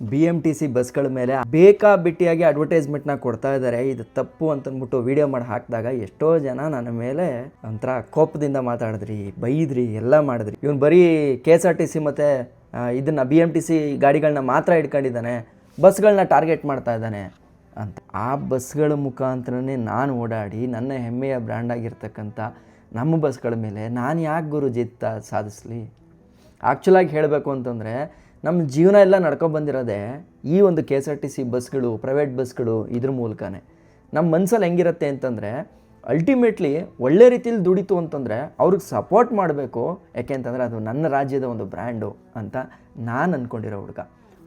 B M T C ಬಸ್ಗಳ ಮೇಲೆ ಬೇಕಾಬಿಟ್ಟಿಯಾಗಿ ಅಡ್ವರ್ಟೈಸ್ಮೆಂಟ್ನ ಕೊಡ್ತಾ ಇದ್ದಾರೆ. ಇದು ತಪ್ಪು ಅಂತಂದ್ಬಿಟ್ಟು ವಿಡಿಯೋ ಮಾಡಿ ಹಾಕಿದಾಗ ಎಷ್ಟೋ ಜನ ನನ್ನ ಮೇಲೆ ಒಂಥರ ಕೋಪದಿಂದ ಮಾತಾಡಿದ್ರಿ, ಬೈದ್ರಿ, ಎಲ್ಲ ಮಾಡಿದ್ರಿ. ಇವನು ಬರೀ K S R T C ಮತ್ತು ಇದನ್ನು ಬಿ ಎಂ ಟಿ ಸಿ ಗಾಡಿಗಳನ್ನ ಮಾತ್ರ ಇಟ್ಕೊಂಡಿದ್ದಾನೆ ಬಸ್ಗಳನ್ನ ಟಾರ್ಗೆಟ್ ಮಾಡ್ತಾ ಇದ್ದಾನೆ ಅಂತ. ಆ ಬಸ್ಗಳ ಮುಖಾಂತರನೇ ನಾನು ಓಡಾಡಿ, ನನ್ನ ಹೆಮ್ಮೆಯ ಬ್ರ್ಯಾಂಡ್ ಆಗಿರ್ತಕ್ಕಂಥ ನಮ್ಮ ಬಸ್ಗಳ ಮೇಲೆ ನಾನು ಯಾಕೆ ಗುರು ಜಿತ್ತ ಸಾಧಿಸ್ಲಿ ಆ್ಯಕ್ಚುಲಾಗಿ ಹೇಳಬೇಕು ಅಂತಂದರೆ ನಮ್ಮ ಜೀವನ ಎಲ್ಲ ನಡ್ಕೊಂಡು ಬಂದಿರೋದೇ ಈ ಒಂದು K S R T C ಬಸ್ಗಳು ಪ್ರೈವೇಟ್ ಬಸ್ಗಳು ಇದ್ರ ಮೂಲಕನೇ. ನಮ್ಮ ಮನಸ್ಸಲ್ಲಿ ಹೆಂಗಿರುತ್ತೆ ಅಂತಂದರೆ ಅಲ್ಟಿಮೇಟ್ಲಿ ಒಳ್ಳೆ ರೀತಿಯಲ್ಲಿ ದುಡಿತು ಅಂತಂದರೆ ಅವ್ರಿಗೆ ಸಪೋರ್ಟ್ ಮಾಡಬೇಕು. ಯಾಕೆ ಅಂತಂದರೆ ಅದು ನನ್ನ ರಾಜ್ಯದ ಒಂದು ಬ್ರ್ಯಾಂಡು ಅಂತ ನಾನು ಅಂದ್ಕೊಂಡಿರೋ ಹುಡುಗ.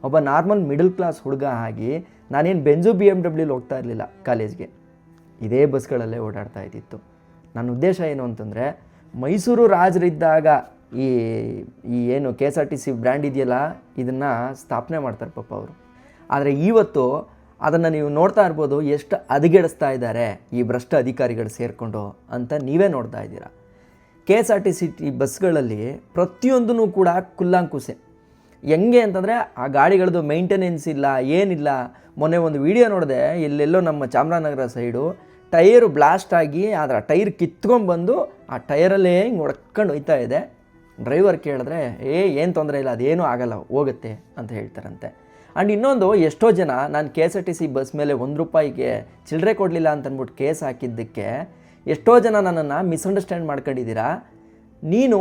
ಒಬ್ಬ ನಾರ್ಮಲ್ ಮಿಡಲ್ ಕ್ಲಾಸ್ ಹುಡುಗ ಆಗಿ ನಾನೇನು ಬೆಂಜು ಬಿ ಎಂ ಡಬ್ಲ್ಯೂಲಿ ಹೋಗ್ತಾ ಇರಲಿಲ್ಲ ಕಾಲೇಜ್ಗೆ ಇದೇ ಬಸ್ಗಳಲ್ಲೇ ಓಡಾಡ್ತಾ ಇದ್ದಿತ್ತು. ನನ್ನ ಉದ್ದೇಶ ಏನು ಅಂತಂದರೆ, ಮೈಸೂರು ರಾಜರಿದ್ದಾಗ ಈ ಈ ಏನು K S R T C brand ಇದೆಯಲ್ಲ, ಇದನ್ನು ಸ್ಥಾಪನೆ ಮಾಡ್ತಾರೆ ಪಾಪ ಅವರು. ಆದರೆ ಇವತ್ತು ಅದನ್ನು ನೀವು ನೋಡ್ತಾ ಇರ್ಬೋದು, ಎಷ್ಟು ಹದಗೆಡಿಸ್ತಾ ಇದ್ದಾರೆ ಈ ಭ್ರಷ್ಟ ಅಧಿಕಾರಿಗಳು ಸೇರಿಕೊಂಡು ಅಂತ ನೀವೇ ನೋಡ್ತಾ ಇದ್ದೀರಾ. K S R T C T ಬಸ್ಗಳಲ್ಲಿ ಪ್ರತಿಯೊಂದೂ ಕೂಡ ಕುಲ್ಲಾಂಕುಸೆ. ಹೆಂಗೆ ಅಂತಂದರೆ ಆ ಗಾಡಿಗಳದ್ದು ಮೈಂಟೆನೆನ್ಸ್ ಇಲ್ಲ, ಏನಿಲ್ಲ. ಮೊನ್ನೆ ಒಂದು ವಿಡಿಯೋ ನೋಡಿದೆ ಎಲ್ಲೆಲ್ಲೋ ನಮ್ಮ ಚಾಮರಾಜನಗರ ಸೈಡು ಟೈರು ಬ್ಲಾಸ್ಟ್ ಆಗಿ ಅದರ ಟೈರ್ ಕಿತ್ಕೊಂಡ್ಬಂದು ಆ ಟೈರಲ್ಲೇ ಹಿಂಗೆ ಒಡ್ಕೊಂಡು ಹೋಯ್ತಾ ಇದೆ. ಡ್ರೈವರ್ ಕೇಳಿದ್ರೆ, ಏ, ಏನು ತೊಂದರೆ ಇಲ್ಲ, ಅದೇನೂ ಆಗಲ್ಲ, ಹೋಗುತ್ತೆ, ಅಂತ ಹೇಳ್ತಾರಂತೆ. ಆ್ಯಂಡ್ ಇನ್ನೊಂದು, ಎಷ್ಟೋ ಜನ ನಾನು K S R T C bus ಮೇಲೆ ಒಂದು ರೂಪಾಯಿಗೆ ಚಿಲ್ಲರೆ ಕೊಡಲಿಲ್ಲ ಅಂತ ಅಂದ್ಬಿಟ್ಟು ಕೇಸ್ ಹಾಕಿದ್ದಕ್ಕೆ, ಎಷ್ಟೋ ಜನ ನನ್ನನ್ನು ಮಿಸ್ಅಂಡರ್ಸ್ಟ್ಯಾಂಡ್ ಮಾಡ್ಕೊಂಡಿದ್ದೀರಾ, ನೀನು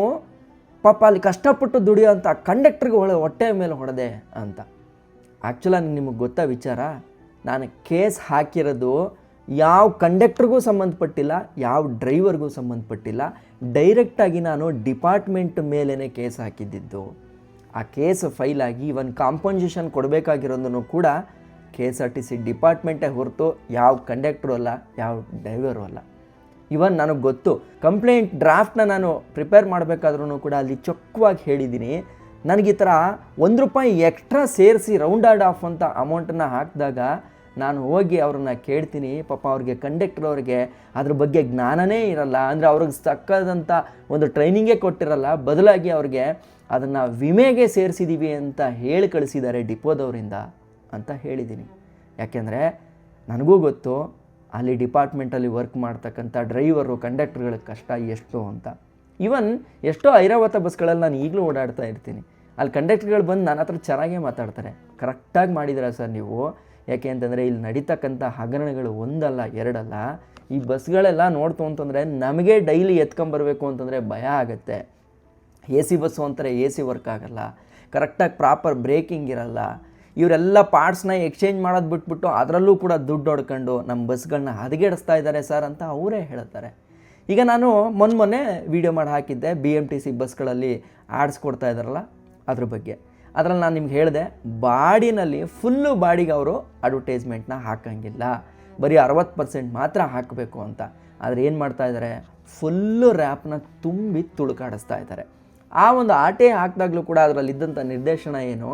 ಪಾಪ ಅಲ್ಲಿ ಕಷ್ಟಪಟ್ಟು ದುಡಿಯೋಂಥ ಕಂಡಕ್ಟ್ರಿಗೆ ಹೊಳೆ ಹೊಟ್ಟೆ ಮೇಲೆ ಹೊಡೆದೆ ಅಂತ. ಆ್ಯಕ್ಚುಲಾಗಿ ನಿಮಗೆ ಗೊತ್ತಾ ವಿಚಾರ? ನಾನು ಕೇಸ್ ಹಾಕಿರೋದು ಯಾವ ಕಂಡಕ್ಟ್ರಿಗೂ ಸಂಬಂಧಪಟ್ಟಿಲ್ಲ, ಯಾವ ಡ್ರೈವರ್ಗೂ ಸಂಬಂಧಪಟ್ಟಿಲ್ಲ ಡೈರೆಕ್ಟಾಗಿ ನಾನು ಡಿಪಾರ್ಟ್ಮೆಂಟ್ ಮೇಲೇ ಕೇಸ್ ಹಾಕಿದ್ದಿದ್ದು ಆ ಕೇಸ್ ಫೈಲ್ ಆಗಿ ಇವನ್ ಕಾಂಪನ್ಸೇಷನ್ ಕೊಡಬೇಕಾಗಿರೋದನ್ನು ಕೂಡ K S R T C ಡಿಪಾರ್ಟ್ಮೆಂಟೇ ಹೊರತು ಯಾವ ಕಂಡಕ್ಟ್ರು ಅಲ್ಲ, ಯಾವ ಡ್ರೈವರು ಅಲ್ಲ. ಇವನ್ ನನಗೆ ಗೊತ್ತು ಕಂಪ್ಲೇಂಟ್ ಡ್ರಾಫ್ಟ್ನ ನಾನು ಪ್ರಿಪೇರ್ ಮಾಡಬೇಕಾದ್ರೂ ಕೂಡ ಅಲ್ಲಿ ಚೊಕ್ಕವಾಗಿ ಹೇಳಿದ್ದೀನಿ. ನನಗೆ ಈ ಥರ ಒಂದು ರೂಪಾಯಿ ಎಕ್ಸ್ಟ್ರಾ ಸೇರಿಸಿ ರೌಂಡ್ ಆರ್ಡ್ ಆಫ್ ಅಂತ ಅಮೌಂಟನ್ನು ಹಾಕಿದಾಗ ನಾನು ಹೋಗಿ ಅವ್ರನ್ನ ಕೇಳ್ತೀನಿ, ಪಾಪ ಅವ್ರಿಗೆ ಕಂಡಕ್ಟರ್ ಅವ್ರಿಗೆ ಅದ್ರ ಬಗ್ಗೆ ಜ್ಞಾನನೇ ಇರಲ್ಲ. ಅಂದರೆ ಅವ್ರಿಗೆ ತಕ್ಕದಂಥ ಒಂದು ಟ್ರೈನಿಂಗೇ ಕೊಟ್ಟಿರಲ್ಲ, ಬದಲಾಗಿ ಅವ್ರಿಗೆ ಅದನ್ನು ವಿಮೆಗೆ ಸೇರಿಸಿದ್ದೀವಿ ಅಂತ ಹೇಳಿ ಕಳಿಸಿದ್ದಾರೆ ಡಿಪೋದವರಿಂದ ಅಂತ ಹೇಳಿದ್ದೀನಿ. ಯಾಕೆಂದರೆ ನನಗೂ ಗೊತ್ತು ಅಲ್ಲಿ ಡಿಪಾರ್ಟ್ಮೆಂಟಲ್ಲಿ ವರ್ಕ್ ಮಾಡ್ತಕ್ಕಂಥ ಡ್ರೈವರು ಕಂಡಕ್ಟರ್ಗಳ ಕಷ್ಟ ಎಷ್ಟು ಅಂತ. ಈವನ್ ಎಷ್ಟೋ ಐರಾವತ ಬಸ್ಗಳಲ್ಲಿ ನಾನು ಈಗಲೂ ಓಡಾಡ್ತಾ ಇರ್ತೀನಿ. ಅಲ್ಲಿ ಕಂಡಕ್ಟರ್ಗಳು ಬಂದು ನನ್ನ ಹತ್ರ ಚೆನ್ನಾಗೇ ಮಾತಾಡ್ತಾರೆ. ಕರೆಕ್ಟಾಗಿ ಮಾಡಿದ್ದೀರಾ ಸರ್ ನೀವು? ಯಾಕೆ ಅಂತಂದರೆ ಇಲ್ಲಿ ನಡೀತಕ್ಕಂಥ ಹಗರಣಗಳು ಒಂದಲ್ಲ, ಎರಡಲ್ಲ. ಈ ಬಸ್ಗಳೆಲ್ಲ ನೋಡ್ತು ಅಂತಂದರೆ ನಮಗೆ ಡೈಲಿ ಎತ್ಕೊಂಬರ್ಬೇಕು ಅಂತಂದರೆ ಭಯ ಆಗುತ್ತೆ. ಎ ಸಿ ಬಸ್ಸು ಅಂತಾರೆ ಎ ಸಿ ವರ್ಕ್ ಆಗಲ್ಲ. ಕರೆಕ್ಟಾಗಿ ಪ್ರಾಪರ್ ಬ್ರೇಕಿಂಗ್ ಇರಲ್ಲ. ಇವರೆಲ್ಲ ಪಾರ್ಟ್ಸ್ನ ಎಕ್ಸ್ಚೇಂಜ್ ಮಾಡೋದು ಬಿಟ್ಬಿಟ್ಟು ಅದರಲ್ಲೂ ಕೂಡ ದುಡ್ಡು ಹೊಡ್ಕೊಂಡು ನಮ್ಮ ಬಸ್ಗಳನ್ನ ಹದಗೆಡಿಸ್ತಾ ಇದ್ದಾರೆ ಸರ್ ಅಂತ ಅವರೇ ಹೇಳ್ತಾರೆ. ಈಗ ನಾನು ಮೊನ್ನೆ ಮೊನ್ನೆ ವೀಡಿಯೋ ಮಾಡಿ ಹಾಕಿದ್ದೆ ಬಿ ಎಂ ಟಿ ಸಿ ಬಸ್ಗಳಲ್ಲಿ ಆಡಿಸ್ಕೊಡ್ತಾ ಇದ್ದಾರಲ್ಲ, ಅದ್ರ ಬಗ್ಗೆ. ಅದರಲ್ಲಿ ನಾನು ನಿಮ್ಗೆ ಹೇಳಿದೆ, ಬಾಡಿನಲ್ಲಿ ಫುಲ್ಲು ಬಾಡಿಗೆ ಅವರು ಅಡ್ವರ್ಟೈಸ್ಮೆಂಟ್ನ ಹಾಕಂಗಿಲ್ಲ. ಬರೀ ಅರವತ್ತು ಪರ್ಸೆಂಟ್ ಮಾತ್ರ ಹಾಕಬೇಕು ಅಂತ. ಆದರೆ ಏನು ಮಾಡ್ತಾ ಇದ್ದಾರೆ ಫುಲ್ಲು ರ್ಯಾಪ್ನ ತುಂಬಿ ತುಳುಕಾಡಿಸ್ತಾ ಇದ್ದಾರೆ ಆ ಒಂದು ಆಟೆ ಹಾಕಿದಾಗಲೂ ಕೂಡ ಅದರಲ್ಲಿದ್ದಂಥ ನಿರ್ದೇಶನ ಏನು?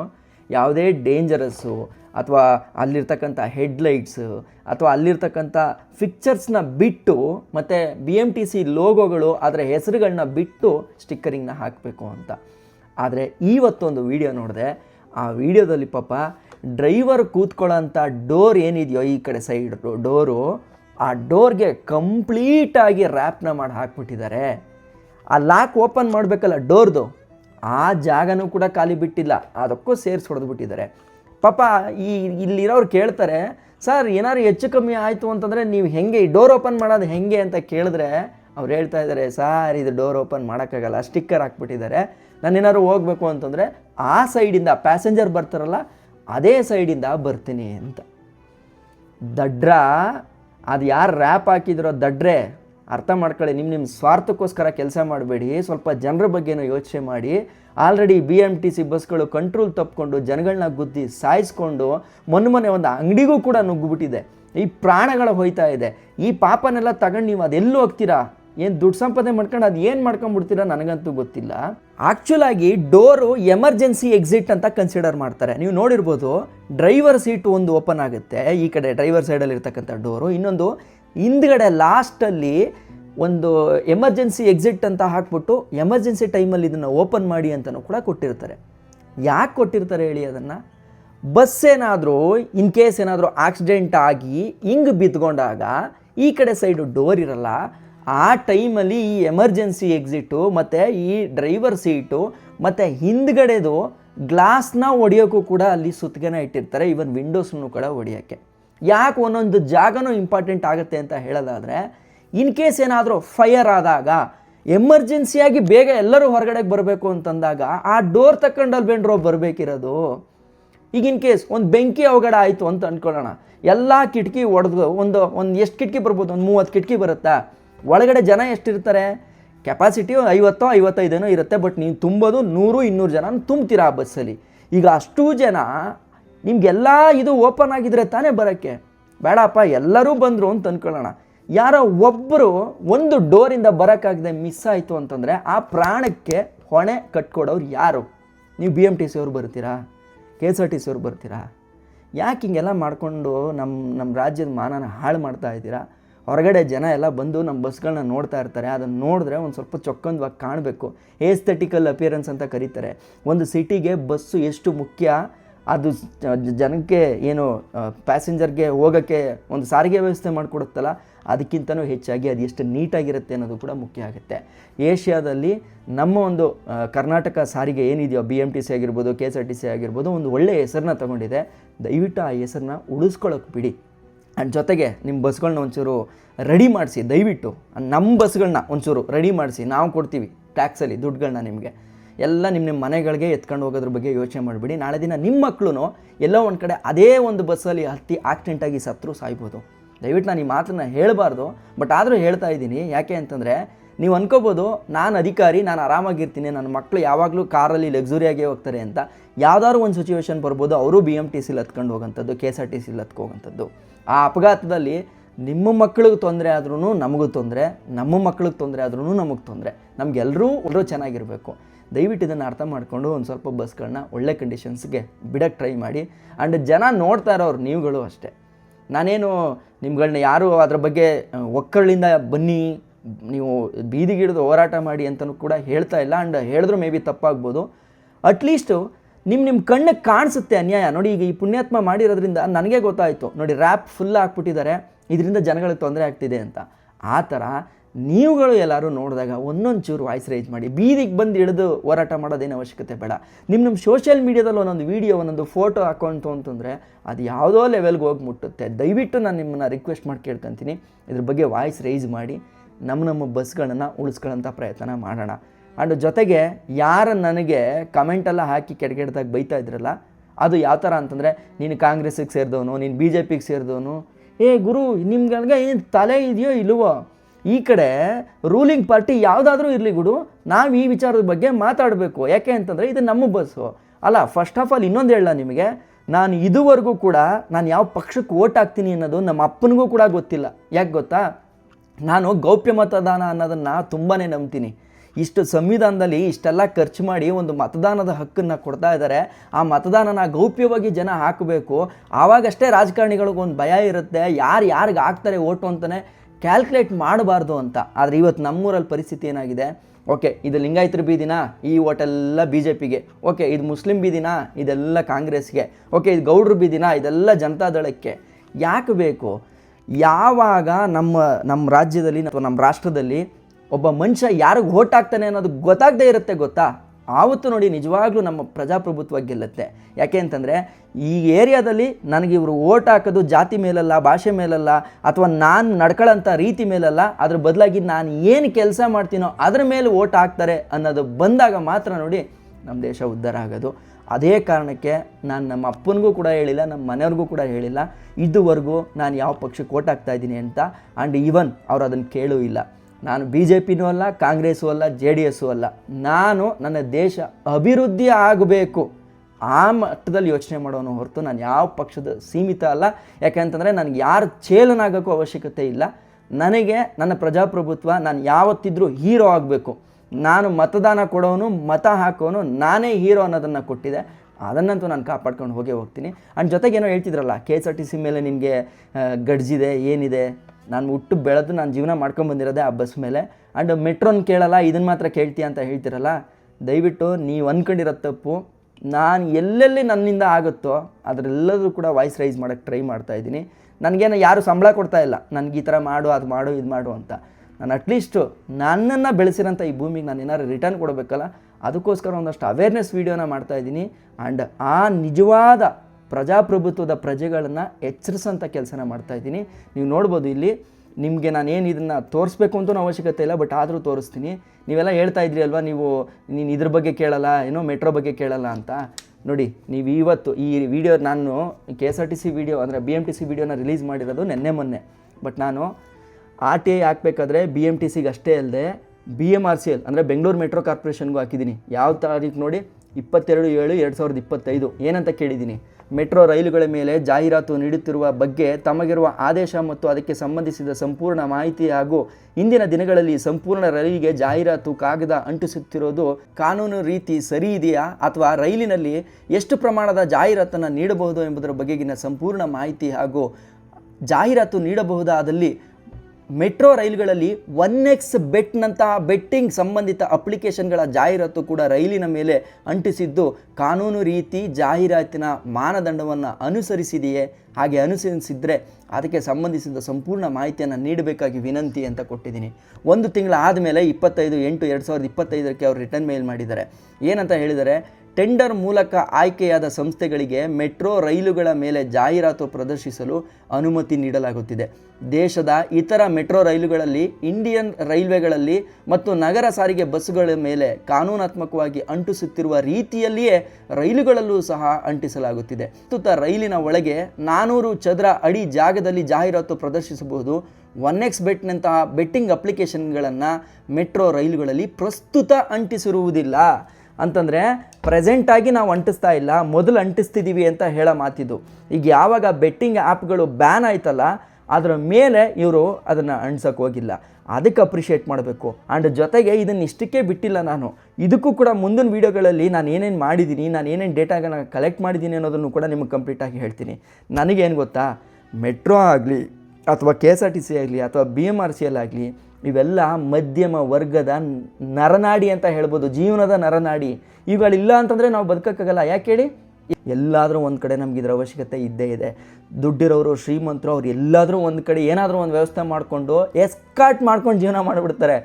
ಯಾವುದೇ ಡೇಂಜರಸ್ಸು ಅಥವಾ ಅಲ್ಲಿರ್ತಕ್ಕಂಥ ಹೆಡ್ಲೈಟ್ಸು ಅಥವಾ ಅಲ್ಲಿರ್ತಕ್ಕಂಥ ಫಿಕ್ಚರ್ಸ್ನ ಬಿಟ್ಟು ಮತ್ತು ಬಿ ಎಂ ಟಿ ಸಿ ಲೋಗೋಗಳು ಅದರ ಹೆಸರುಗಳನ್ನ ಬಿಟ್ಟು ಸ್ಟಿಕ್ಕರಿಂಗ್ನ ಹಾಕಬೇಕು ಅಂತ. ಆದರೆ ಇವತ್ತೊಂದು ವಿಡಿಯೋ ನೋಡಿದೆ, ಆ ವಿಡಿಯೋದಲ್ಲಿ ಪಾಪ ಡ್ರೈವರ್ ಕೂತ್ಕೊಳ್ಳೋಂಥ ಡೋರ್ ಏನಿದೆಯೋ ಈ ಕಡೆ ಸೈಡ್ ಡೋರು, ಆ ಡೋರ್ಗೆ ಕಂಪ್ಲೀಟಾಗಿ ರ್ಯಾಪ್ನ ಮಾಡಿ ಹಾಕ್ಬಿಟ್ಟಿದ್ದಾರೆ. ಆ ಲಾಕ್ ಓಪನ್ ಮಾಡಬೇಕಲ್ಲ ಡೋರ್ದು, ಆ ಜಾಗನೂ ಕೂಡ ಖಾಲಿ ಬಿಟ್ಟಿಲ್ಲ, ಅದಕ್ಕೂ ಸೇರಿಸಿ ಹೊಡೆದ್ಬಿಟ್ಟಿದ್ದಾರೆ. ಪಾಪ ಈ ಇಲ್ಲಿರೋರು ಕೇಳ್ತಾರೆ, ಸರ್, ಏನಾದ್ರು ಹೆಚ್ಚು ಕಮ್ಮಿ ಆಯಿತು ಅಂತಂದರೆ ನೀವು ಹೆಂಗೆ ಈ ಡೋರ್ ಓಪನ್ ಮಾಡೋದು ಹೆಂಗೆ? ಅಂತ ಕೇಳಿದ್ರೆ ಅವ್ರು ಹೇಳ್ತಾ ಇದ್ದಾರೆ, ಸರ್, ಇದು ಡೋರ್ ಓಪನ್ ಮಾಡೋಕ್ಕಾಗಲ್ಲ, ಸ್ಟಿಕ್ಕರ್ ಹಾಕ್ಬಿಟ್ಟಿದ್ದಾರೆ. ನಾನು ಏನಾದ್ರು ಹೋಗಬೇಕು ಅಂತಂದರೆ ಆ ಸೈಡಿಂದ ಪ್ಯಾಸೆಂಜರ್ ಬರ್ತಾರಲ್ಲ, ಅದೇ ಸೈಡಿಂದ ಬರ್ತೀನಿ ಅಂತ. ದಡ್ರ, ಅದು ಯಾರು ರ್ಯಾಪ್ ಹಾಕಿದ್ರೋ ದಡ್ರೆ, ಅರ್ಥ ಮಾಡ್ಕೊಳ್ಳಿ ನಿಮ್ಮ ನಿಮ್ಮ ಸ್ವಾರ್ಥಕ್ಕೋಸ್ಕರ ಕೆಲಸ ಮಾಡಬೇಡಿ, ಸ್ವಲ್ಪ ಜನರ ಬಗ್ಗೆನೂ ಯೋಚನೆ ಮಾಡಿ, already B M T C ಬಸ್ಗಳು ಕಂಟ್ರೋಲ್ ತಪ್ಪಿಕೊಂಡು ಜನಗಳನ್ನ ಗುದ್ದಿ ಸಾಯಿಸ್ಕೊಂಡು ಮೊನ್ನೆ ಮೊನ್ನೆ ಒಂದು ಅಂಗಡಿಗೂ ಕೂಡ ನುಗ್ಗಿಬಿಟ್ಟಿದೆ. ಈ ಪ್ರಾಣಗಳು ಹೋಯ್ತಾ ಇದೆ. ಈ ಪಾಪನೆಲ್ಲ ತಗೊಂಡು ನೀವು ಅದೆಲ್ಲೂ ಹೋಗ್ತೀರಾ? ಏನು ದುಡ್ಡು ಸಂಪಾದನೆ ಮಾಡ್ಕೊಂಡು ಅದು ಏನು ಮಾಡ್ಕೊಂಡ್ಬಿಡ್ತೀರ ನನಗಂತೂ ಗೊತ್ತಿಲ್ಲ. ಆ್ಯಕ್ಚುಲಾಗಿ ಡೋರು ಎಮರ್ಜೆನ್ಸಿ ಎಕ್ಸಿಟ್ ಅಂತ ಕನ್ಸಿಡರ್ ಮಾಡ್ತಾರೆ. ನೀವು ನೋಡಿರ್ಬೋದು ಡ್ರೈವರ್ ಸೀಟು ಒಂದು ಓಪನ್ ಆಗುತ್ತೆ. ಈ ಕಡೆ ಡ್ರೈವರ್ ಸೈಡಲ್ಲಿ ಇರ್ತಕ್ಕಂಥ ಡೋರು. ಇನ್ನೊಂದು, ಹಿಂದ್ಗಡೆ ಲಾಸ್ಟಲ್ಲಿ ಒಂದು ಎಮರ್ಜೆನ್ಸಿ ಎಕ್ಸಿಟ್ ಅಂತ ಹಾಕ್ಬಿಟ್ಟು ಎಮರ್ಜೆನ್ಸಿ ಟೈಮಲ್ಲಿ ಇದನ್ನು ಓಪನ್ ಮಾಡಿ ಅಂತಲೂ ಕೂಡ ಕೊಟ್ಟಿರ್ತಾರೆ. ಯಾಕೆ ಕೊಟ್ಟಿರ್ತಾರೆ ಹೇಳಿ ಅದನ್ನು? ಬಸ್ ಏನಾದರೂ ಇನ್ ಕೇಸ್ ಏನಾದರೂ ಆಕ್ಸಿಡೆಂಟ್ ಆಗಿ ಹಿಂಗೆ ಬಿದ್ದುಕೊಂಡಾಗ ಈ ಕಡೆ ಸೈಡು ಡೋರ್ ಇರಲ್ಲ. ಆ ಟೈಮಲ್ಲಿ ಈ ಎಮರ್ಜೆನ್ಸಿ ಎಕ್ಸಿಟು ಮತ್ತು ಈ ಡ್ರೈವರ್ ಸೀಟು ಮತ್ತು ಹಿಂದ್ಗಡೆದು ಗ್ಲಾಸ್ನ ಹೊಡಿಯೋಕ್ಕೂ ಕೂಡ ಅಲ್ಲಿ ಸುತ್ತಿಗೆನ ಇಟ್ಟಿರ್ತಾರೆ ಇವನ್ ವಿಂಡೋಸ್ನು ಕೂಡ ಹೊಡಿಯೋಕ್ಕೆ ಯಾಕೆ ಒಂದೊಂದು ಜಾಗನೂ ಇಂಪಾರ್ಟೆಂಟ್ ಆಗುತ್ತೆ ಅಂತ ಹೇಳೋದಾದರೆ ಇನ್ ಕೇಸ್ ಏನಾದರೂ ಫೈರ್ ಆದಾಗ, ಎಮರ್ಜೆನ್ಸಿಯಾಗಿ ಬೇಗ ಎಲ್ಲರೂ ಹೊರಗಡೆಗೆ ಬರಬೇಕು ಅಂತಂದಾಗ ಆ ಡೋರ್ ತಕ್ಕಂಡಲ್ಲಿ ಬೆಂಡ್ರೋ ಬರಬೇಕಿರೋದು. ಈಗ ಇನ್ ಕೇಸ್ ಒಂದು ಬೆಂಕಿ ಅವಘಡ ಆಯಿತು ಅಂತ ಅಂದ್ಕೊಳ್ಳೋಣ ಎಲ್ಲ ಕಿಟಕಿ ಒಡೆದು ಒಂದು ಒಂದು ಎಷ್ಟು ಕಿಟಕಿ ಬರ್ಬೋದು? ಒಂದು ಮೂವತ್ತು ಕಿಟಕಿ ಬರುತ್ತಾ? ಒಳಗಡೆ ಜನ ಎಷ್ಟಿರ್ತಾರೆ? ಕೆಪಾಸಿಟಿ ಐವತ್ತೋ ಐವತ್ತೈದೇನೋ ಇರುತ್ತೆ ಬಟ್ ನೀವು ತುಂಬೋದು ನೂರು, ಇನ್ನೂರು ಜನ ತುಂಬ್ತೀರಾ ಆ ಬಸ್ಸಲ್ಲಿ. ಈಗ ಅಷ್ಟು ಜನ ನಿಮಗೆಲ್ಲ ಇದು ಓಪನ್ ಆಗಿದ್ರೆ ತಾನೇ ಬರೋಕ್ಕೆ. ಬೇಡಪ್ಪ, ಎಲ್ಲರೂ ಬಂದರು ಅಂತ ಅಂದ್ಕೊಳ್ಳೋಣ ಯಾರೋ ಒಬ್ಬರು ಒಂದು ಡೋರಿಂದ ಬರೋಕ್ಕಾಗದೆ ಮಿಸ್ ಆಯಿತು ಅಂತಂದರೆ ಆ ಪ್ರಾಣಕ್ಕೆ ಹೊಣೆ ಕಟ್ಕೊಡೋರು ಯಾರು? ನೀವು ಬಿ ಎಂ ಟಿ ಸಿ ಅವ್ರು ಬರ್ತೀರಾ? K S R T C ಅವ್ರು ಬರ್ತೀರಾ? ಯಾಕೆ ಹಿಂಗೆಲ್ಲ ಮಾಡಿಕೊಂಡು ನಮ್ಮ ನಮ್ಮ ರಾಜ್ಯದ ಮಾನನ ಹಾಳು ಮಾಡ್ತಾ ಇದ್ದೀರಾ? ಹೊರಗಡೆ ಜನ ಎಲ್ಲ ಬಂದು ನಮ್ಮ ಬಸ್ಗಳನ್ನ ನೋಡ್ತಾ ಇರ್ತಾರೆ. ಅದನ್ನು ನೋಡಿದ್ರೆ ಒಂದು ಸ್ವಲ್ಪ ಚೊಕ್ಕಂದವಾಗಿ ಕಾಣಬೇಕು. ಏಸ್ಥೆಟಿಕಲ್ ಅಪಿಯರೆನ್ಸ್ ಅಂತ ಕರೀತಾರೆ. ಒಂದು ಸಿಟಿಗೆ ಬಸ್ಸು ಎಷ್ಟು ಮುಖ್ಯ, ಅದು ಜನಕ್ಕೆ ಏನು ಪ್ಯಾಸೆಂಜರ್ಗೆ ಹೋಗೋಕ್ಕೆ ಒಂದು ಸಾರಿಗೆ ವ್ಯವಸ್ಥೆ ಮಾಡಿಕೊಡುತ್ತಲ್ಲ, ಅದಕ್ಕಿಂತನೂ ಹೆಚ್ಚಾಗಿ ಅದು ಎಷ್ಟು ನೀಟಾಗಿರುತ್ತೆ ಅನ್ನೋದು ಕೂಡ ಮುಖ್ಯ ಆಗುತ್ತೆ. ಏಷ್ಯಾದಲ್ಲಿ ನಮ್ಮ ಒಂದು ಕರ್ನಾಟಕ ಸಾರಿಗೆ ಏನಿದೆಯೋ ಬಿ ಎಂ ಟಿ ಸಿ ಆಗಿರ್ಬೋದು K S R T C ಆಗಿರ್ಬೋದು, ಒಂದು ಒಳ್ಳೆಯ ಹೆಸರನ್ನ ತಗೊಂಡಿದೆ. ದಯವಿಟ್ಟು ಆ ಹೆಸರನ್ನ ಉಳಿಸ್ಕೊಳ್ಳೋಕೆ ಬಿಡಿ. ಆ್ಯಂಡ್ ಜೊತೆಗೆ ನಿಮ್ಮ ಬಸ್ಗಳನ್ನ ಒಂಚೂರು ರೆಡಿ ಮಾಡಿಸಿ, ದಯವಿಟ್ಟು ನಮ್ಮ ಬಸ್ಗಳನ್ನ ಒಂಚೂರು ರೆಡಿ ಮಾಡಿಸಿ, ನಾವು ಕೊಡ್ತೀವಿ ಟ್ಯಾಕ್ಸಲ್ಲಿ ದುಡ್ಡುಗಳನ್ನ ನಿಮಗೆ. ಎಲ್ಲ ನಿಮ್ಮ ನಿಮ್ಮ ಮನೆಗಳಿಗೆ ಎತ್ಕೊಂಡು ಹೋಗೋದ್ರ ಬಗ್ಗೆ ಯೋಚನೆ ಮಾಡಿಬಿಡಿ. ನಾಳೆ ದಿನ ನಿಮ್ಮ ಮಕ್ಕಳು ಎಲ್ಲೋ ಒಂದು ಕಡೆ ಅದೇ ಒಂದು ಬಸ್ಸಲ್ಲಿ ಹತ್ತಿ ಆಕ್ಸಿಡೆಂಟಾಗಿ ಸತ್ರು ಸಾಯ್ಬೋದು. ದಯವಿಟ್ಟು ನಾನು ಈ ಮಾತನ್ನ ಹೇಳಬಾರ್ದು, ಬಟ್ ಆದರೂ ಹೇಳ್ತಾ ಇದ್ದೀನಿ. ಯಾಕೆ ಅಂತಂದರೆ ನೀವು ಅನ್ಕೋಬೋದು ನಾನು ಅಧಿಕಾರಿ, ನಾನು ಆರಾಮಾಗಿರ್ತೀನಿ ನನ್ನ ಮಕ್ಕಳು ಯಾವಾಗಲೂ ಕಾರಲ್ಲಿ ಲಕ್ಸುರಿಯಾಗಿ ಹೋಗ್ತಾರೆ ಅಂತ. ಯಾವ್ದಾದ್ರು ಒಂದು ಸಿಚುವೇಶನ್ ಬರ್ಬೋದು, ಅವರು ಬಿ ಎಂ ಟಿ ಸಿಲಿ ಹತ್ಕೊಂಡು ಹೋಗೋಂಥದ್ದು ಕೆ ಎಸ್ ಆರ್ ಟಿ ಸಿಲಿ ಹತ್ಕೋಗಂಥದ್ದು ಆ ಅಪಘಾತದಲ್ಲಿ ನಿಮ್ಮ ಮಕ್ಕಳಿಗೆ ತೊಂದರೆ ಆದ್ರೂ ನಮಗೂ ತೊಂದರೆ, ನಮ್ಮ ಮಕ್ಕಳಿಗೆ ತೊಂದರೆ ಆದ್ರೂ ನಮಗೆ ತೊಂದರೆ. ನಮಗೆಲ್ಲರೂ ಎಲ್ಲರೂ ಚೆನ್ನಾಗಿರಬೇಕು. ದಯವಿಟ್ಟು ಇದನ್ನು ಅರ್ಥ ಮಾಡಿಕೊಂಡು ಒಂದು ಸ್ವಲ್ಪ ಬಸ್ಗಳನ್ನ ಒಳ್ಳೆ ಕಂಡೀಷನ್ಸ್ಗೆ ಬಿಡೋಕ್ಕೆ ಟ್ರೈ ಮಾಡಿ. ಆ್ಯಂಡ್ ಜನ ನೋಡ್ತಾ ಇರೋರು ನೀವುಗಳು ಅಷ್ಟೇ. ನಾನೇನು ನಿಮ್ಗಳನ್ನ ಯಾರು ಅದ್ರ ಬಗ್ಗೆ ಒಕ್ಕಳಿಂದ ಬನ್ನಿ, ನೀವು ಬೀದಿಗಿಡಿದು ಹೋರಾಟ ಮಾಡಿ ಅಂತಲೂ ಕೂಡ ಹೇಳ್ತಾ ಇಲ್ಲ. ಆ್ಯಂಡ್ ಹೇಳಿದ್ರು ಮೇ ಬಿ ತಪ್ಪಾಗ್ಬೋದು. ಅಟ್ಲೀಸ್ಟು ನಿಮ್ಮ ನಿಮ್ಮ ಕಣ್ಣಿಗೆ ಕಾಣಿಸುತ್ತೆ ಅನ್ಯಾಯ. ನೋಡಿ ಈಗ ಈ ಪುಣ್ಯಾತ್ಮ ಮಾಡಿರೋದ್ರಿಂದ ನನಗೆ ಗೊತ್ತಾಯಿತು. ನೋಡಿ ರ್ಯಾಪ್ ಫುಲ್ ಹಾಕ್ಬಿಟ್ಟಿದ್ದಾರೆ ಇದರಿಂದ ಜನಗಳಿಗೆ ತೊಂದರೆ ಆಗ್ತಿದೆ ಅಂತ. ಆ ಥರ ನೀವುಗಳು ಎಲ್ಲರೂ ನೋಡಿದಾಗ ಒಂದೊಂದು ಚೂರು ವಾಯ್ಸ್ ರೈಸ್ ಮಾಡಿ. ಬೀದಿಗೆ ಬಂದು ಇಳಿದು ಹೋರಾಟ ಮಾಡೋದೇನು ಅವಶ್ಯಕತೆ ಬೇಡ. ನಿಮ್ಮ ನಿಮ್ಮ ಸೋಷಿಯಲ್ ಮೀಡಿಯಾದಲ್ಲಿ ಒಂದೊಂದು ವೀಡಿಯೋ ಒಂದೊಂದು ಫೋಟೋ ಹಾಕೊಂತು ಅಂತಂದರೆ ಅದು ಯಾವುದೋ ಲೆವೆಲ್ಗೆ ಹೋಗಿ ಮುಟ್ಟುತ್ತೆ. ದಯವಿಟ್ಟು ನಾನು ನಿಮ್ಮನ್ನು ರಿಕ್ವೆಸ್ಟ್ ಮಾಡಿ ಕೇಳ್ಕೊತೀನಿ. ಇದ್ರ ಬಗ್ಗೆ ವಾಯ್ಸ್ ರೈಸ್ ಮಾಡಿ. ನಮ್ಮ ನಮ್ಮ ಬಸ್ಗಳನ್ನು ಉಳಿಸ್ಕೊಳ್ಳೋಂಥ ಪ್ರಯತ್ನ ಮಾಡೋಣ. ಆ್ಯಂಡ್ ಜೊತೆಗೆ ಯಾರು ನನಗೆ ಕಮೆಂಟೆಲ್ಲ ಹಾಕಿ ಕೆಟ್ಟದಾಗಿ ಬೈತಾ ಇದ್ರಲ್ಲ, ಅದು ಯಾವ ಥರ ಅಂತಂದರೆ, ನೀನು ಕಾಂಗ್ರೆಸ್ಸಿಗೆ ಸೇರಿದವನು, ನೀನು ಬಿ ಜೆ ಪಿಗೆ ಸೇರಿದವನು, ಏ ಗುರು, ನಿಮ್ಗಳಿಗೆ ಏನು ತಲೆ ಇದೆಯೋ ಇಲ್ಲವೋ ಈ ಕಡೆ ರೂಲಿಂಗ್ ಪಾರ್ಟಿ ಯಾವುದಾದ್ರೂ ಇರಲಿ ಗುಡು, ನಾವು ಈ ವಿಚಾರದ ಬಗ್ಗೆ ಮಾತಾಡಬೇಕು. ಯಾಕೆ ಅಂತಂದರೆ, ಇದು ನಮ್ಮ ಬಸ್ಸು. ಅಲ್ಲ ಫಸ್ಟ್ ಆಫ್ ಆಲ್ ಇನ್ನೊಂದು ಹೇಳ ನಿಮಗೆ, ನಾನು ಇದುವರೆಗೂ ಕೂಡ ನಾನು ಯಾವ ಪಕ್ಷಕ್ಕೆ ಓಟ್ ಹಾಕ್ತೀನಿ ಅನ್ನೋದು ನಮ್ಮ ಅಪ್ಪನಿಗೂ ಕೂಡ ಗೊತ್ತಿಲ್ಲ. ಯಾಕೆ ಗೊತ್ತಾ? ನಾನು ಗೌಪ್ಯ ಮತದಾನ ಅನ್ನೋದನ್ನು ತುಂಬಾ ನಂಬ್ತೀನಿ. ಇಷ್ಟು ಸಂವಿಧಾನದಲ್ಲಿ ಇಷ್ಟೆಲ್ಲ ಖರ್ಚು ಮಾಡಿ ಒಂದು ಮತದಾನದ ಹಕ್ಕನ್ನು ಕೊಡ್ತಾ ಇದ್ದಾರೆ. ಆ ಮತದಾನನ ಗೌಪ್ಯವಾಗಿ ಜನ ಹಾಕಬೇಕು. ಆವಾಗಷ್ಟೇ ರಾಜಕಾರಣಿಗಳಿಗೊಂದು ಭಯ ಇರುತ್ತೆ. ಯಾರು ಯಾರಿಗೆ ಹಾಕ್ತಾರೆ ಓಟು ಅಂತಲೇ ಕ್ಯಾಲ್ಕುಲೇಟ್ ಮಾಡಬಾರ್ದು ಅಂತ. ಆದರೆ ಇವತ್ತು ನಮ್ಮೂರಲ್ಲಿ ಪರಿಸ್ಥಿತಿ ಏನಾಗಿದೆ? ಓಕೆ, ಇದು ಲಿಂಗಾಯತರ ಬೀದಿನ, ಈ ಓಟೆಲ್ಲ ಬಿ ಜೆ ಪಿಗೆ ಓಕೆ, ಇದು ಮುಸ್ಲಿಂ ಬೀದಿನ, ಇದೆಲ್ಲ ಕಾಂಗ್ರೆಸ್ಗೆ. ಓಕೆ, ಇದು ಗೌಡ್ರ ಬೀದಿನ, ಇದೆಲ್ಲ ಜನತಾದಳಕ್ಕೆ ಯಾಕೆ ಬೇಕು? ಯಾವಾಗ ನಮ್ಮ ನಮ್ಮ ರಾಜ್ಯದಲ್ಲಿ ಅಥವಾ ನಮ್ಮ ರಾಷ್ಟ್ರದಲ್ಲಿ ಒಬ್ಬ ಮನುಷ್ಯ ಯಾರಿಗೆ ಓಟ್ ಹಾಕ್ತಾನೆ ಅನ್ನೋದು ಗೊತ್ತಾಗದೇ ಇರುತ್ತೆ ಗೊತ್ತಾ? ಆವತ್ತು ನೋಡಿ ನಿಜವಾಗ್ಲೂ ನಮ್ಮ ಪ್ರಜಾಪ್ರಭುತ್ವ ಗೆಲ್ಲುತ್ತೆ. ಯಾಕೆ ಅಂತಂದರೆ, ಈ ಏರಿಯಾದಲ್ಲಿ ನನಗೆ ಇವರು ಓಟ್ ಹಾಕೋದು ಜಾತಿ ಮೇಲಲ್ಲ, ಭಾಷೆ ಮೇಲಲ್ಲ, ಅಥವಾ ನಾನು ನಡ್ಕೊಳ್ಳೋಂಥ ರೀತಿ ಮೇಲಲ್ಲ, ಅದ್ರ ಬದಲಾಗಿ ನಾನು ಏನು ಕೆಲಸ ಮಾಡ್ತೀನೋ ಅದ್ರ ಮೇಲೆ ಓಟ್ ಹಾಕ್ತಾರೆ ಅನ್ನೋದು ಬಂದಾಗ ಮಾತ್ರ ನೋಡಿ ನಮ್ಮ ದೇಶ ಉದ್ಧಾರ ಆಗೋದು. ಅದೇ ಕಾರಣಕ್ಕೆ ನಾನು ನಮ್ಮ ಅಪ್ಪನಿಗೂ ಕೂಡ ಹೇಳಿಲ್ಲ, ನಮ್ಮ ಮನೆಯವ್ರಿಗೂ ಕೂಡ ಹೇಳಿಲ್ಲ. ಇದುವರೆಗೂ ನಾನು ಯಾವ ಪಕ್ಷಕ್ಕೆ ಓಟ್ ಹಾಕ್ತಾ ಇದ್ದೀನಿ ಅಂತ. ಆ್ಯಂಡ್ ಈವನ್ ಅವ್ರು ಅದನ್ನು ಕೇಳೂ ಇಲ್ಲ. ನಾನು ಬಿ ಜೆ ಪಿನೂ ಅಲ್ಲ, ಕಾಂಗ್ರೆಸ್ಸು ಅಲ್ಲ, ಜೆ ಡಿ ಎಸ್ಸು ಅಲ್ಲ. ನಾನು ನನ್ನ ದೇಶ ಅಭಿವೃದ್ಧಿ ಆಗಬೇಕು. ಆ ಮಟ್ಟದಲ್ಲಿ ಯೋಚನೆ ಮಾಡೋನು ಹೊರತು ನಾನು ಯಾವ ಪಕ್ಷದ ಸೀಮಿತ ಅಲ್ಲ. ಯಾಕೆಂತಂದರೆ ನನಗೆ ಯಾರು ಚೇಲನಾಗೋಕ್ಕೂ ಅವಶ್ಯಕತೆ ಇಲ್ಲ. ನನಗೆ ನನ್ನ ಪ್ರಜಾಪ್ರಭುತ್ವ, ನಾನು ಯಾವತ್ತಿದ್ರೂ ಹೀರೋ ಆಗಬೇಕು. ನಾನು ಮತದಾನ ಕೊಡೋನು, ಮತ ಹಾಕೋನು, ನಾನೇ ಹೀರೋ ಅನ್ನೋದನ್ನು ಕೊಟ್ಟಿದೆ. ಅದನ್ನಂತೂ ನಾನು ಕಾಪಾಡ್ಕೊಂಡು ಹೋಗೇ ಹೋಗ್ತೀನಿ. ಆ್ಯಂಡ್ ಏನೋ ಹೇಳ್ತಿದ್ರಲ್ಲ K S R T C ಮೇಲೆ ನಿನಗೆ ಗಡ್ಜಿದೆ, ಏನಿದೆ? ನಾನು ಹುಟ್ಟು ಬೆಳೆದು ನಾನು ಜೀವನ ಮಾಡ್ಕೊಂಡು ಬಂದಿರೋದೇ ಆ ಬಸ್ ಮೇಲೆ. ಆ್ಯಂಡ್ ಮೆಟ್ರೋನ್ ಕೇಳಲ್ಲ ಇದನ್ನು ಮಾತ್ರ ಕೇಳ್ತೀಯ ಅಂತ ಹೇಳ್ತಿರಲ್ಲ. ದಯವಿಟ್ಟು ನೀವು ಅಂದ್ಕೊಂಡಿರೋ ತಪ್ಪು. ನಾನು ಎಲ್ಲೆಲ್ಲಿ ನನ್ನಿಂದ ಆಗುತ್ತೋ ಅದರೆಲ್ಲದೂ ಕೂಡ ವಾಯ್ಸ್ ರೈಸ್ ಮಾಡೋಕ್ಕೆ ಟ್ರೈ ಮಾಡ್ತಾ ಇದ್ದೀನಿ. ನನಗೇನು ಯಾರು ಸಂಬಳ ಕೊಡ್ತಾ ಇಲ್ಲ. ನನಗೆ ಈ ಥರ ಮಾಡು, ಅದು ಮಾಡು, ಇದು ಮಾಡು ಅಂತ. ನಾನು ಅಟ್ಲೀಸ್ಟು ನನ್ನನ್ನು ಬೆಳೆಸಿರೋಂಥ ಈ ಭೂಮಿಗೆ ನಾನು ಏನಾದ್ರು ರಿಟರ್ನ್ ಕೊಡಬೇಕಲ್ಲ? ಅದಕ್ಕೋಸ್ಕರ ಒಂದಷ್ಟು ಅವೇರ್ನೆಸ್ ವೀಡಿಯೋನ ಮಾಡ್ತಾ ಇದ್ದೀನಿ. ಆ್ಯಂಡ್ ಆ ನಿಜವಾದ ಪ್ರಜಾಪ್ರಭುತ್ವದ ಪ್ರಜೆಗಳನ್ನು ಎಚ್ಚರಿಸೋಂಥ ಕೆಲಸನ ಮಾಡ್ತಾ ಇದ್ದೀನಿ. ನೀವು ನೋಡ್ಬೋದು ಇಲ್ಲಿ ನಿಮಗೆ ನಾನು ಏನು ಇದನ್ನು ತೋರಿಸ್ಬೇಕು ಅಂತೂ ಅವಶ್ಯಕತೆ ಇಲ್ಲ ಬಟ್ ಆದರೂ ತೋರಿಸ್ತೀನಿ. ನೀವೆಲ್ಲ ಹೇಳ್ತಾ ಇದ್ರಿ ಅಲ್ವಾ, ನೀವು ನೀನು ಇದ್ರ ಬಗ್ಗೆ ಕೇಳಲ್ಲ, ಏನೋ ಮೆಟ್ರೋ ಬಗ್ಗೆ ಕೇಳಲ್ಲ ಅಂತ. ನೋಡಿ, ನೀವು ಇವತ್ತು ಈ ವಿಡಿಯೋ ನಾನು K S R T C video ಅಂದರೆ ಬಿ ಎಂ ಟಿ ಸಿ ವಿಡಿಯೋನ ರಿಲೀಸ್ ಮಾಡಿರೋದು ನೆನ್ನೆ ಮೊನ್ನೆ. ಬಟ್ ನಾನು ಆರ್ ಟಿ ಐ ಹಾಕಬೇಕಾದ್ರೆ ಬಿ ಎಂ ಟಿ ಸಿಗೆ ಅಷ್ಟೇ ಅಲ್ಲದೆ B M R C L ಅಂದರೆ ಬೆಂಗಳೂರು ಮೆಟ್ರೋ ಕಾರ್ಪೊರೇಷನ್ಗೂ ಹಾಕಿದ್ದೀನಿ. ಯಾವ ತಾರೀಕು ನೋಡಿ? ಇಪ್ಪತ್ತೆರಡು ಏಳು ಎರಡು ಸಾವಿರದ ಇಪ್ಪತ್ತೈದು. ಏನಂತ ಕೇಳಿದ್ದೀನಿ? ಮೆಟ್ರೋ ರೈಲುಗಳ ಮೇಲೆ ಜಾಹೀರಾತು ನೀಡುತ್ತಿರುವ ಬಗ್ಗೆ ತಮಗಿರುವ ಆದೇಶ ಮತ್ತು ಅದಕ್ಕೆ ಸಂಬಂಧಿಸಿದ ಸಂಪೂರ್ಣ ಮಾಹಿತಿ ಹಾಗೂ ಇಂದಿನ ದಿನಗಳಲ್ಲಿ ಸಂಪೂರ್ಣ ರೈಲಿಗೆ ಜಾಹೀರಾತು ಕಾಗದ ಅಂಟಿಸುತ್ತಿರೋದು ಕಾನೂನು ರೀತಿ ಸರಿ ಇದೆಯಾ? ಅಥವಾ ರೈಲಿನಲ್ಲಿ ಎಷ್ಟು ಪ್ರಮಾಣದ ಜಾಹೀರಾತನ್ನು ನೀಡಬಹುದು ಎಂಬುದರ ಬಗೆಗಿನ ಸಂಪೂರ್ಣ ಮಾಹಿತಿ ಹಾಗೂ ಜಾಹೀರಾತು ನೀಡಬಹುದಾದಲ್ಲಿ ಮೆಟ್ರೋ ರೈಲುಗಳಲ್ಲಿ ಒನ್ ಎಕ್ಸ್ ಬೆಟ್ನಂತಹ ಬೆಟ್ಟಿಂಗ್ ಸಂಬಂಧಿತ ಅಪ್ಲಿಕೇಶನ್ಗಳ ಜಾಹೀರಾತು ಕೂಡ ರೈಲಿನ ಮೇಲೆ ಅಂಟಿಸಿದ್ದು, ಕಾನೂನು ರೀತಿ ಜಾಹೀರಾತಿನ ಮಾನದಂಡವನ್ನು ಅನುಸರಿಸಿದೆಯೇ ಹಾಗೆ ಅನುಸರಿಸಿದ್ರೆ ಅದಕ್ಕೆ ಸಂಬಂಧಿಸಿದ ಸಂಪೂರ್ಣ ಮಾಹಿತಿಯನ್ನು ನೀಡಬೇಕಾಗಿ ವಿನಂತಿ ಅಂತ ಕೊಟ್ಟಿದ್ದೀನಿ. ಒಂದು ತಿಂಗಳ ಆದಮೇಲೆ ಇಪ್ಪತ್ತೈದು ಎಂಟು ಎರಡು ಸಾವಿರದ ಇಪ್ಪತ್ತೈದಕ್ಕೆ ಅವರು ರಿಟರ್ನ್ ಮೇಲ್ ಮಾಡಿದ್ದಾರೆ. ಏನಂತ ಹೇಳಿದರೆ ಟೆಂಡರ್ ಮೂಲಕ ಆಯ್ಕೆಯಾದ ಸಂಸ್ಥೆಗಳಿಗೆ ಮೆಟ್ರೋ ರೈಲುಗಳ ಮೇಲೆ ಜಾಹೀರಾತು ಪ್ರದರ್ಶಿಸಲು ಅನುಮತಿ ನೀಡಲಾಗುತ್ತಿದೆ. ದೇಶದ ಇತರ ಮೆಟ್ರೋ ರೈಲುಗಳಲ್ಲಿ ಇಂಡಿಯನ್ ರೈಲ್ವೆಗಳಲ್ಲಿ ಮತ್ತು ನಗರ ಸಾರಿಗೆ ಬಸ್ಸುಗಳ ಮೇಲೆ ಕಾನೂನಾತ್ಮಕವಾಗಿ ಅಂಟಿಸುತ್ತಿರುವ ರೀತಿಯಲ್ಲಿಯೇ ರೈಲುಗಳಲ್ಲೂ ಸಹ ಅಂಟಿಸಲಾಗುತ್ತಿದೆ. ಪ್ರಸ್ತುತ ರೈಲಿನ ಒಳಗೆ ನಾನೂರು ಚದರ ಅಡಿ ಜಾಗದಲ್ಲಿ ಜಾಹೀರಾತು ಪ್ರದರ್ಶಿಸಬಹುದು. ಒನ್ ಎಕ್ಸ್ ಬೆಟ್ನಂತಹ ಬೆಟ್ಟಿಂಗ್ ಅಪ್ಲಿಕೇಶನ್ಗಳನ್ನು ಮೆಟ್ರೋ ರೈಲುಗಳಲ್ಲಿ ಪ್ರಸ್ತುತ ಅಂಟಿಸಿರುವುದಿಲ್ಲ. ಅಂತಂದರೆ ಪ್ರೆಸೆಂಟಾಗಿ ನಾವು ಅಂಟಿಸ್ತಾ ಇಲ್ಲ, ಮೊದಲು ಅಂಟಿಸ್ತಿದ್ದೀವಿ ಅಂತ ಹೇಳೋ ಮಾತಿದ್ದು ಈಗ ಯಾವಾಗ ಬೆಟ್ಟಿಂಗ್ ಆ್ಯಪ್ಗಳು ಬ್ಯಾನ್ ಆಯ್ತಲ್ಲ, ಅದರ ಮೇಲೆ ಇವರು ಅದನ್ನು ಅಂಟಿಸೋಕೆ ಹೋಗಿಲ್ಲ. ಅದಕ್ಕೆ ಅಪ್ರಿಷಿಯೇಟ್ ಮಾಡಬೇಕು. ಆ್ಯಂಡ್ ಜೊತೆಗೆ ಇದನ್ನು ಇಷ್ಟಕ್ಕೆ ಬಿಟ್ಟಿಲ್ಲ ನಾನು. ಇದಕ್ಕೂ ಕೂಡ ಮುಂದಿನ ವೀಡಿಯೋಗಳಲ್ಲಿ ನಾನು ಏನೇನು ಮಾಡಿದ್ದೀನಿ, ನಾನು ಏನೇನು ಡೇಟಾಗಳನ್ನ ಕಲೆಕ್ಟ್ ಮಾಡಿದ್ದೀನಿ ಅನ್ನೋದನ್ನು ಕೂಡ ನಿಮಗೆ ಕಂಪ್ಲೀಟಾಗಿ ಹೇಳ್ತೀನಿ. ನನಗೇನು ಗೊತ್ತಾ? ಮೆಟ್ರೋ ಆಗಲಿ ಅಥವಾ K S R T C ಆಗಲಿ ಅಥವಾ B M R C L ಆಗಲಿ ಇವೆಲ್ಲ ಮಧ್ಯಮ ವರ್ಗದ ನರನಾಡಿ ಅಂತ ಹೇಳ್ಬೋದು. ಜೀವನದ ನರನಾಡಿ. ಇವುಗಳಿಲ್ಲ ಅಂತಂದರೆ ನಾವು ಬದುಕೋಕ್ಕಾಗಲ್ಲ. ಯಾಕೆ ಹೇಳಿ? ಎಲ್ಲಾದರೂ ಒಂದು ಕಡೆ ನಮ್ಗೆ ಇದರ ಅವಶ್ಯಕತೆ ಇದ್ದೇ ಇದೆ. ದುಡ್ಡಿರೋರು, ಶ್ರೀಮಂತರು ಅವ್ರು ಎಲ್ಲಾದರೂ ಒಂದು ಕಡೆ ಏನಾದರೂ ಒಂದು ವ್ಯವಸ್ಥೆ ಮಾಡಿಕೊಂಡು ಎಸ್ಕಾಟ್ ಮಾಡ್ಕೊಂಡು ಜೀವನ ಮಾಡಿಬಿಡ್ತಾರೆ.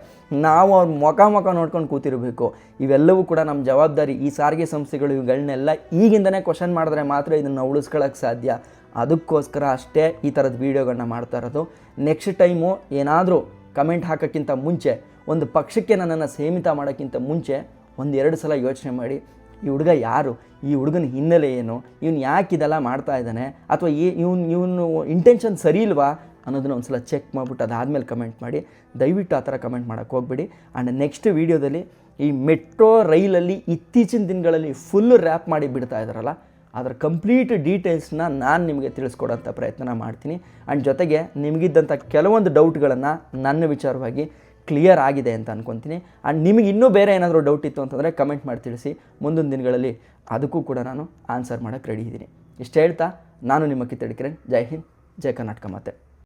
ನಾವು ಅವ್ರ ಮುಖ ಮುಖ ನೋಡ್ಕೊಂಡು ಕೂತಿರಬೇಕು. ಇವೆಲ್ಲವೂ ಕೂಡ ನಮ್ಮ ಜವಾಬ್ದಾರಿ. ಈ ಸಾರಿಗೆ ಸಂಸ್ಥೆಗಳು ಇವುಗಳನ್ನೆಲ್ಲ ಈಗಿಂದನೇ ಕ್ವಶನ್ ಮಾಡಿದ್ರೆ ಮಾತ್ರ ಇದನ್ನು ಉಳಿಸ್ಕೊಳ್ಳೋಕ್ಕೆ ಸಾಧ್ಯ. ಅದಕ್ಕೋಸ್ಕರ ಅಷ್ಟೇ ಈ ಥರದ ವೀಡಿಯೋಗಳನ್ನ ಮಾಡ್ತಾ ಇರೋದು. ನೆಕ್ಸ್ಟ್ ಟೈಮು ಏನಾದರೂ ಕಮೆಂಟ್ ಹಾಕೋಕ್ಕಿಂತ ಮುಂಚೆ, ಒಂದು ಪಕ್ಷಕ್ಕೆ ನನ್ನನ್ನು ಸೀಮಿತ ಮಾಡೋಕ್ಕಿಂತ ಮುಂಚೆ ಒಂದೆರಡು ಸಲ ಯೋಚನೆ ಮಾಡಿ. ಈ ಹುಡುಗ ಯಾರು? ಈ ಹುಡುಗನ ಹಿನ್ನೆಲೆ ಏನು? ಇವನು ಯಾಕೆ ಇದೆಲ್ಲ ಮಾಡ್ತಾ ಇದ್ದಾನೆ? ಅಥವಾ ಈ ಇವನು ಇವನು ಇಂಟೆನ್ಷನ್ ಸರಿ ಇಲ್ವಾ? ಅನ್ನೋದನ್ನ ಒಂದು ಸಲ ಚೆಕ್ ಮಾಡಿಬಿಟ್ಟು ಅದಾದಮೇಲೆ ಕಮೆಂಟ್ ಮಾಡಿ. ದಯವಿಟ್ಟು ಆ ಥರ ಕಮೆಂಟ್ ಮಾಡೋಕ್ಕೆ ಹೋಗ್ಬೇಡಿ. ಆ್ಯಂಡ್ ನೆಕ್ಸ್ಟ್ ವೀಡಿಯೋದಲ್ಲಿ ಈ ಮೆಟ್ರೋ ರೈಲಲ್ಲಿ ಇತ್ತೀಚಿನ ದಿನಗಳಲ್ಲಿ ಫುಲ್ಲು ರ್ಯಾಪ್ ಮಾಡಿ ಬಿಡ್ತಾ ಇದ್ದಾರಲ್ಲ, ಅದರ ಕಂಪ್ಲೀಟ್ ಡೀಟೇಲ್ಸ್ನ ನಾನು ನಿಮಗೆ ತಿಳಿಸ್ಕೊಡೋಂಥ ಪ್ರಯತ್ನ ಮಾಡ್ತೀನಿ. ಆ್ಯಂಡ್ ಜೊತೆಗೆ ನಿಮಗಿದ್ದಂಥ ಕೆಲವೊಂದು ಡೌಟ್ಗಳನ್ನು ನನ್ನ ವಿಚಾರವಾಗಿ ಕ್ಲಿಯರ್ ಆಗಿದೆ ಅಂತ ಅನ್ಕೊತೀನಿ. ಆ್ಯಂಡ್ ನಿಮಗೆ ಇನ್ನೂ ಬೇರೆ ಏನಾದರೂ ಡೌಟ್ ಇತ್ತು ಅಂತಂದರೆ ಕಮೆಂಟ್ ಮಾಡಿ ತಿಳಿಸಿ. ಮುಂದಿನ ದಿನಗಳಲ್ಲಿ ಅದಕ್ಕೂ ಕೂಡ ನಾನು ಆನ್ಸರ್ ಮಾಡೋಕ್ಕೆ ರೆಡಿ ಇದ್ದೀನಿ. ಇಷ್ಟು ಹೇಳ್ತಾ, ನಾನು ನಿಮ್ಮ ಕಿತ್ತಡಿ ಕಿರಣ್. ಜೈ ಹಿಂದ್, ಜೈ ಕರ್ನಾಟಕ ಮಾತೆ.